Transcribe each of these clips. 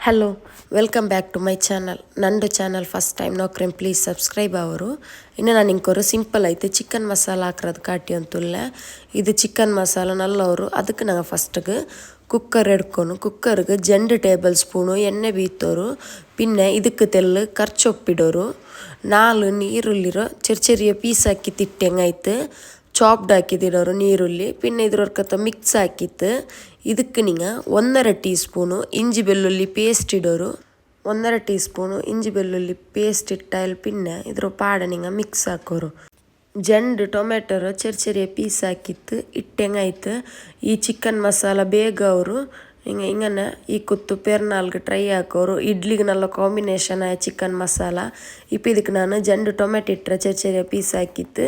Hello welcome back to my channel ನಂದು channel first time ನೋಕ್ರೇನು please subscribe ಅವರು ಇನ್ನು ನಾನು ಇಂಕೊರು ಸಿಂಪಲ್ ಐತೆ சிக்கன் மசாலா ஆக்கிறது காட்டி வந்துள்ள இது சிக்கன் மசாலா நல்லா வரும் அதுக்கு நாங்கள் ஃபஸ்ட்டுக்கு குக்கர் எடுக்கணும். குக்கருக்கு ஜெண்டு டேபிள் ஸ்பூனு எண்ணெய் வீத்தோரும் பின்ன இதுக்கு தெல்லு கர்ச்சொப்பிடோரும் நாலு நீருள்ளிரோ சிறு சிறிய பீஸாக்கி திட்டெங்காய்த்து ಚಾಪ್ಡ್ ಹಾಕಿದ್ದಿರೋರು ನೀರುಳ್ಳಿ, ಪಿನ್ನ ಇದ್ರವ್ರ ಮಿಕ್ಸ್ ಹಾಕಿತ್ತು. ಇದಕ್ಕೆ ನೀವು ಒಂದರ ಟೀ ಸ್ಪೂನು ಇಂಜಿ ಬೆಳ್ಳುಳ್ಳಿ ಪೇಸ್ಟ್ ಇಡೋರು. ಒಂದರ ಟೀ ಸ್ಪೂನು ಇಂಜಿ ಬೆಳ್ಳುಳ್ಳಿ ಪೇಸ್ಟ್ ಇಟ್ಟ ಇಲ್ಲಿ ಪಿನ್ನ ಇದ್ರ ಪಾಡ ನಿಂಗ ಮಿಕ್ಸ್ ಹಾಕೋರು. ಜಂಡು ಟೊಮೆಟೊರು ಚರ್ಚರಿಯ ಪೀಸ್ ಹಾಕಿತ್ತು. ಇಟ್ಟೆಂಗಾಯ್ತು ಈ ಚಿಕನ್ ಮಸಾಲ ಬೇಗ ಅವರು ಹಿಂಗೆ ಹಿಂಗನೆ ಈ ಕುತ್ತು ಪೇರ್ನಾಲ್ಗೆ ಟ್ರೈ ಹಾಕೋರು. ಇಡ್ಲಿಗೆ ನಲ್ಲ ಕಾಂಬಿನೇಷನ್ ಚಿಕನ್ ಮಸಾಲ. இப்போ இதுக்கு நான் ஜண்டு டொமேட்டோ சிறிய பீஸ் ஆக்கிட்டு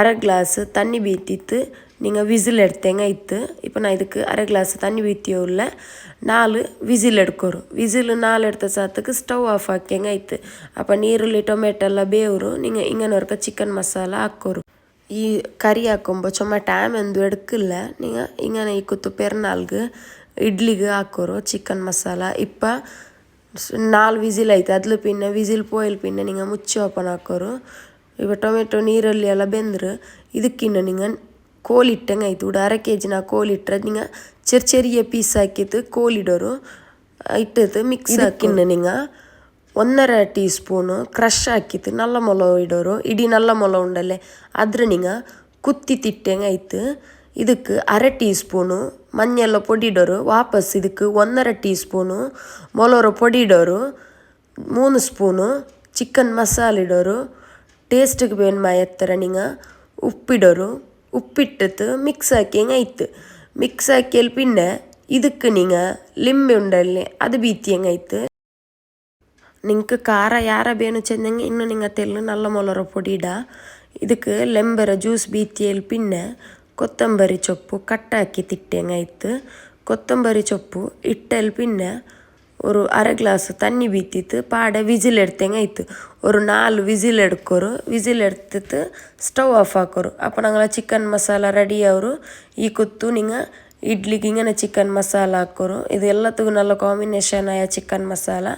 அரை கிளாஸ் தண்ணி பீத்திட்டு நீங்கள் விசில் எடுத்தேங்க இத்து இப்போ நான் இதுக்கு அரை கிளாஸ் தண்ணி ஊற்றியோ இல்லை நாலு விசில் எடுக்கோரும் விசில் நாலு எடுத்த சாத்துக்கு ஸ்டவ் ஆஃப் ஆக்கேங்க இத்து அப்போ நீருಳ್ಳಿ ಟೊಮೆಟೊ ಎಲ್ಲ ಬೇವರು. நீங்கள் இங்கே சிக்கன் மசாலா ಹಾಕೋರು ಈ ಕರಿ ಹಾಕೊಂಬೋ ಚೊಮ್ಮ ಟೈಮ್ ಎಂದು ಎಡ್ಕಲ್ಲ ನೀವು ಹಿಂಗೆ ಈ ಕುತ್ತು ಪೆರ್ನಾಲ್ಗೆ ಇಡ್ಲಿಗೆ ಹಾಕೋರು ಚಿಕನ್ ಮಸಾಲ ಇಪ್ಪ ನಾಲ್ಕು ವಿಸಿಲ್ ಆಯ್ತು ಅದ್ಲು ಪಿನ್ನ ವಿಸಿಲ್ ಪೋಯಲ್ ಪಿನ್ನ ನಿಂಗೆ ಮುಚ್ಚಿ ಓಪನ್ ಹಾಕೋರು. ಇವ ಟೊಮೆಟೊ ನೀರಲ್ಲಿ ಎಲ್ಲ ಬೆಂದ್ರೆ. ಇದಕ್ಕಿನ್ನ ನಿಂಗೆ ಕೋಲಿಟ್ಟಂಗೆ ಆಯ್ತು ಉಡ ಅರ ಕೆ ಜಿನ ಕೋಲಿಟ್ರೆ ನಿಂಗೆ ಚೆರ್ ಪೀಸ್ ಹಾಕಿತ್ತು ಕೋಲಿಡೋರು ಇಟ್ಟಿತ್ತು ಮಿಕ್ಸ್ ಹಾಕಿನ್ನ ನಿಂಗೆ ഒന്നര ടീസ്പൂണ് ക്രഷ് ആക്കിയിട്ട് നല്ല മുളക് ഇടോറു ഇടി നല്ല മുളക് ഉണ്ടല്ലേ അതിന് നിങ്ങൾ കുത്തിത്തിട്ടങ്ങായിട്ട് ಇದಕ್ಕೆ ಅರೆ ಟೀ ಸ್ಪೂನು ಮಣ್ಣೆಲ್ಲ ಪೊಡಿಡೊರು ವಾಪಸ್ ಇದಕ್ಕೆ ಒಂದರೆ ಟೀ ಸ್ಪೂನು ಮೊಲೊರ ಪೊಡಿಡೊರು ಮೂನು ಸ್ಪೂನು ಚಿಕನ್ ಮಸಾಲಿಡೋರು ಟೇಸ್ಟಿಗೆ ಬೇನ್ ಮಾಯತ್ತರ ನಿಂಗ ಉಪ್ಪಿಡೋರು உப்பிட்டு மிக்ஸ் ஆக்கியங்க ஐத்து மிக்ஸ் ஆக்கியல் பின்ன இதுக்கு நீங்கள் லிம்பு உண்டல்லே அது பீத்தியங்க ஐத்து നിങ്ങൾക്ക് കാറ യാറ ബേനു ചെന്നെങ്കിൽ ഇന്ന് നിങ്ങൾ തെല്ലു നല്ല മുളറ പൊടിയിടാം ഇതുക്ക് ലെമ്പര ജ്യൂസ് ബീത്തിയൽ പിന്നെ ಕೊತ್ತಂಬರಿ ಸೊಪ್ಪು ಕಟ್ಟಾಕಿ ತಿಟ್ಟೆಂಗ್ ಆಯಿತು கொத்தம்பரி சொப்பு இட்டல் பின்ன ஒரு அரை கிளாஸ் தண்ணி பீத்திட்டு பாட விசில் எடுத்தேங்க ஆயிட்டு ஒரு நாலு விசில் எடுக்கோரும் விசில் எடுத்துட்டு ஸ்டவ் ஆஃப் ஆக்கோரும் அப்போ நாங்கள் சிக்கன் மசாலா ரெடி ஆகும் ஈ குத்து நீங்கள் இட்லிக்கு இங்கே சிக்கன் மசாலா ஆக்கோரும் இது எல்லாத்துக்கும் நல்ல காம்பினேஷன் ஆயா சிக்கன் மசாலா.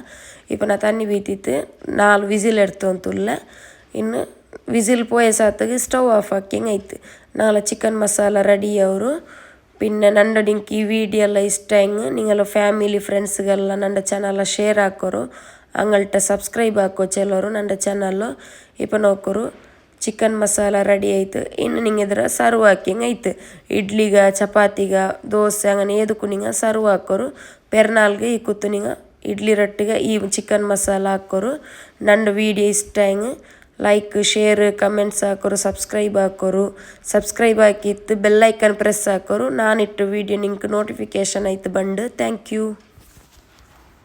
இப்போ நான் தண்ணி பீத்திட்டு நாலு விசில் எடுத்தோம் துள்ள. இன்னும் விசில் போய சாத்துக்கு ஸ்டவ் ஆஃப் ஆக்கிங்க ஆயிட்டு ನಾಳೆ ಚಿಕನ್ ಮಸಾಲ ರೆಡಿ ಅವರು പിന്നെ നണ്ട നിങ്ങൾക്ക് ഈ വീഡിയോ എല്ലാം ഇഷ്ടമെങ്കിൽ നിങ്ങൾ ಫ್ಯಾಮಿಲಿ ಫ್ರೆಂಡ್ಸ್ಗೆಲ್ಲ ನನ್ನ ಚಾನಲ್ ಶೇರ್ ಹಾಕೋರು ಅಂಗಳ್ಟ ಸಬ್ಸ್ಕ್ರೈಬ್ ಹಾಕೋ ಚೆಲ್ಲೋರು ನನ್ನ ಚಾನಲ್ಲು ಇಪ್ಪ ನೋಕೋರು ಚಿಕನ್ ಮಸಾಲ ರೆಡಿ ಆಯ್ತು ಇನ್ನು ನಿಂಗೆ ಇದ್ರ ಸರ್ವ್ ಹಾಕಿಂಗೆ ಆಯ್ತು ಇಡ್ಲಿಗ ಚಪಾತಿಗ ದೋಸೆ ಹಂಗನೆ ಏದಕ್ಕೂ ನಿಂಗೆ ಸರ್ವ್ ಹಾಕೋರು ಪೆರ್ನಾಲ್ಗೆ ಈ ಕೂತು ನಿಂಗೆ ಇಡ್ಲಿ ರೊಟ್ಟಿಗೆ ಈ ಚಿಕನ್ ಮಸಾಲ ಹಾಕೋರು ನನ್ನ ವೀಡಿಯೋ ಇಷ್ಟ ಹೆಂಗೆ ಲೈಕ್ ಶೇರ್ ಕಮೆಂಟ್ಸ್ ಹಾಕೋರು ಸಬ್ಸ್ಕ್ರೈಬ್ ಹಾಕೋರು. ಸಬ್ಸ್ಕ್ರೈಬ್ ಹಾಕಿತ್ತು ಬೆಲ್ಲೈಕನ್ ಪ್ರೆಸ್ ಹಾಕೋರು. ನಾನಿಟ್ಟು ವೀಡಿಯೋ ನಿಂಗೆ ನೋಟಿಫಿಕೇಷನ್ ಆಯ್ತು ಬಂಡು ಥ್ಯಾಂಕ್ ಯು